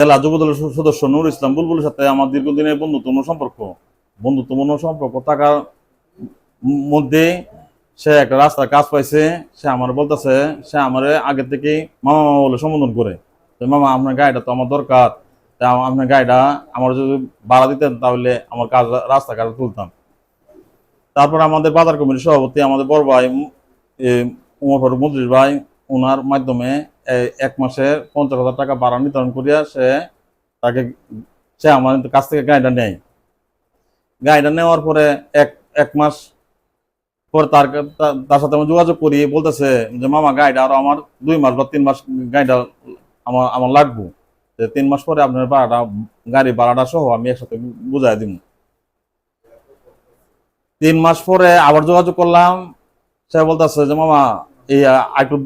জেলা যুবদলের সদস্য নুর ইসলাম বুলবুলের সাথে আমার দীর্ঘদিনের বন্ধুত্বপূর্ণ সম্পর্ক। বন্ধুত্বপূর্ণ সম্পর্ক থাকার মধ্যে সে একটা রাস্তার কাজ পাইছে, সে আমার বলতেছে, সে আমার আগে থেকে মামা মামা বলে সম্বোধন করে। মামা, আপনার গাড়িটা তো আমার দরকার। আপনার গাড়িটা আমার যদি ভাড়া দিতেন, তাহলে আমার কাজ রাস্তা কাজ তুলতাম। তারপর আমাদের বাজার কমিটির সভাপতি আমাদের বড় ভাই উমর ফারুক মন্ত্রী ভাই ওনার মাধ্যমে এক মাসে পঞ্চাশ হাজার টাকা ভাড়া নির্ধারণ করিয়া সে তাকে, সে আমার কাছ থেকে গাড়িটা নেয়। গাড়িটা নেওয়ার পরে এক এক মাস পর তার তার সাথে আমি যোগাযোগ করি, বলতেছে যে, মামা, গাড়িটা আরও আমার দুই মাস বা তিন মাস গাড়িটা আমার আমার লাগবো। তিন মাস পরে আপনার ভাড়াটা গাড়ি ভাড়াটা সহ আমি একসাথে বুঝাই দিব তিন মাস পরে আবার যোগাযোগ করলাম। সে বলতেছে যে, মামা এই একটু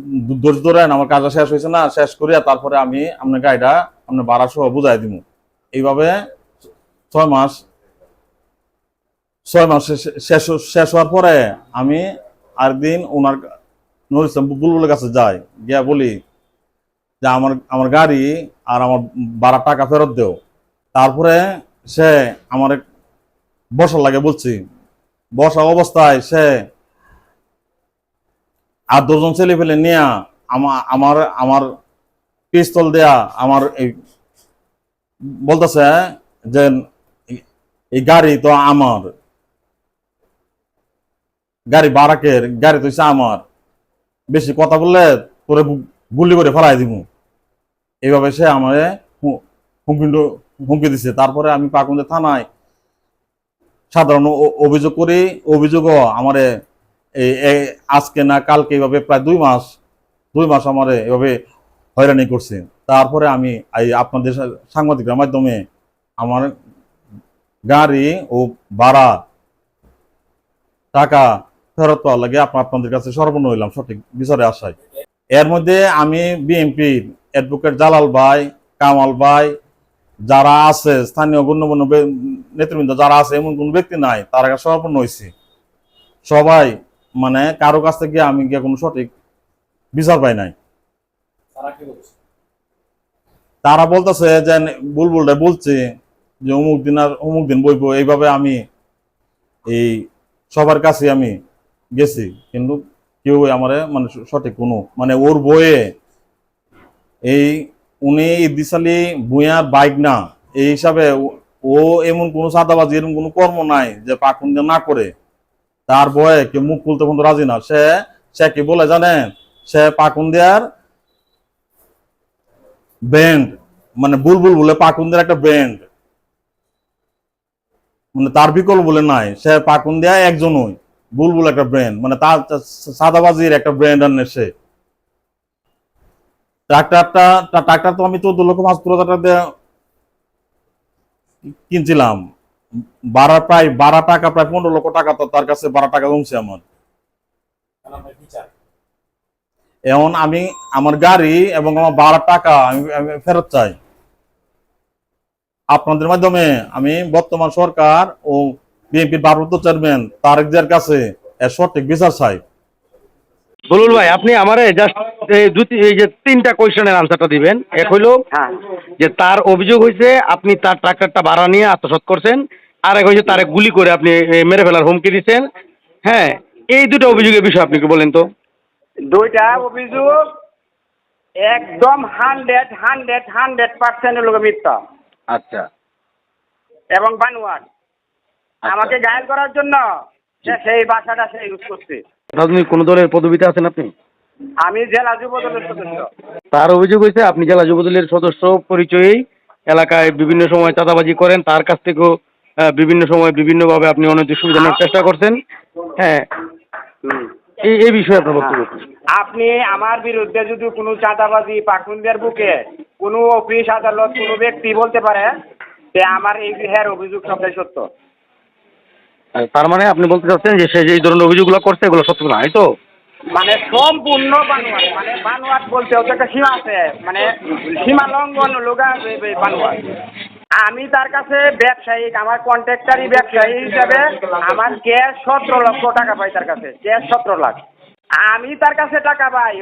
ধৈর্য ধরেন আমার কাজটা শেষ হয়েছে না, শেষ করিয়া তারপরে আমি আপনার গাড়িটা আপনার ভাড়া সহ বুঝাই দিব এইভাবে ছয় মাস ছয় মাস শেষ- শেষ হওয়ার পরে আমি আরেকদিন ওনার নুর বুলবুলের কাছে যাই, গিয়া বলি যে আমার আমার গাড়ি আর আমার ভাড়া টাকা ফেরত দেও। তারপরে সে আমার বসার লাগে বলছি বসা অবস্থায় সে আর দুজন ছেলে ফেলে নিয়ে আমার আমার পিস্তল দেয়া, আমার এই বলতেছে যে এই- গাড়ি তো আমার। গাড়ি বারাকের, গাড়ি তো আমার। বেশি কথা বললে তোরে গুলি করে ফেলাই দিব এইভাবে সে আমারে হুমকি হুমকি দিছে। তারপরে আমি পাকুন্দে থানায় সাধারণ অভিযোগ করি। অভিযোগও আমারে এই আজকে না, কালকে এইভাবে প্রায় দুই মাস দুই মাস আমার এভাবে হয়রানি করছে। তারপরে আমি এই আপনাদের সা- সাংবাদিকদের মাধ্যমে আমার গাড়ি ও ভাড়া টাকা ফেরত পাওয়ার লাগে আপনা আপনাদের কাছে সর্বন্ন হইলাম সঠিক বিচারে আসায়। এর মধ্যে আমি বিএনপির অ্যাডভোকেট জালাল ভাই, কামাল ভাই যারা আছে, স্থানীয় গণ্যমান্য নেতৃবৃন্দ যারা আছে, এমন কোন ব্যক্তি নাই, তারা কাছে সর্বন্ন হয়েছি সবাই মানে কারও কাছ থেকে আমি গিয়ে কোনো সঠিক বিচার পাই নাই। তারা বলতেছে যে বুলবুলটা বলছে যে অমুক দিন আর অমুক দিন বইবো এইভাবে আমি এই সবার কাছে আমি গেছি। কিন্তু কেউ আমারে মানে সঠিক কোনো মানে ওর বইয়ে এই উনি দিশালি ভুঁইয়ার বাইক না এই হিসাবে ও- এমন কোনো সাদাবাজি এরকম কোনো কর্ম নাই যে পাকুন না করে। তার বয়ে কেউ মুখ খুলতে কিন্তু রাজি না। সে সে কি বলে জানেন? সে পাকুন দেয়ার ব্যান্ড মানে বুলবুল বলে পাকুন্দের একটা ব্যান্ড মানে তার বিকল্প বলে নাই। সে পাকুন দেয়া একজনই বুলবুল একটা ব্র্যান্ড মানে তার সাদাবাজির একটা ব্র্যান্ড আনে সে। ট্রাক্টরটা, ট্রাক্টর তো আমি চোদ্দ লক্ষ পাঁচ হাজার টাকা দিয়ে কিনছিলাম। বারো প্রায় বারো টাকা প্রায় পনেরো লক্ষ টাকা তো তার কাছে বারো টাকা জমছে আমার। এখন আমি আমার গাড়ি এবং আমার বারো টাকা আমি আমি ফেরত চাই। আপনাদের মাধ্যমে আমি বর্তমান সরকার ও বিএনপির ভারপ্রাপ্ত চেয়ারম্যান তারেক জিয়ার কাছে সঠিক বিচার চাই। বলুন ভাই আপনি আমারে জাস্ট এই দুটি এই যে তিনটা কোয়েশনের আনসারটা দিবেন। এক হইল হ্যাঁ। যে তার অভিযোগ হয়েছে আপনি তার ট্রাক্টরটা ভাড়া নিয়ে আত্মসাৎ করছেন। আর এক হয়েছে তারে গুলি করে আপনি মেরে ফেলার হুমকি দিচ্ছেন। হ্যাঁ এই দুটো অভিযোগের বিষয়ে আপনি কি বলেন তো। দুইটা অভিযোগ একদম হান্ড্রেড হান্ড্রেড হান্ড্রেড পার্সেন্টের লোক মিথ্যা। আচ্ছা। এবং বানোয়াট। আমাকে ঘায়ল করার জন্য সেই ভাষাটা সে ইউজ করছে। কোন দলের পদবিতে আছেন আপনি? আমি জেলা যুব দলের সদস্য। তার অভিযোগ হয়েছে আপনি জেলা যুবদলের সদস্য পরিচয়েই এলাকায় বিভিন্ন সময় চাঁদাবাজি করেন তার কাছ থেকেও আহ, বিভিন্ন সময় বিভিন্নভাবে আপনি অনৈতিক সুবিধা নেওয়ার চেষ্টা করছেন। হ্যাঁ। এই এই বিষয়ে আপনার বক্তব্য কি? আপনি আমার বিরুদ্ধে যদি কোনো চাঁদাবাজি পাখুনদের বুকে কোনো অফিস আদালত কোনো ব্যক্তি বলতে পারে যে আমার এই হ্যার অভিযোগ সবটাই সত্য। তার মানে আপনি বলতে চাচ্ছেন যে সে যে ধরনের অভিযোগগুলো করছে এগুলো সত্য না তো? মানে সম্পূর্ণ বানোয়াট মানে বানোয়াট বলতে ওটা একটা সীমা আছে মানে সীমা লঙ্ঘন লোগা বানোয়াট। আমি তার কাছে ব্যবসায়িক আমার কন্ট্রাক্টারি ব্যবসায়ী হিসাবে আমার ক্যাশ সতেরো লক্ষ টাকা পাই তার কাছে গ্যাস সতেরো লাখ। আমি তার কাছে টাকা পাই।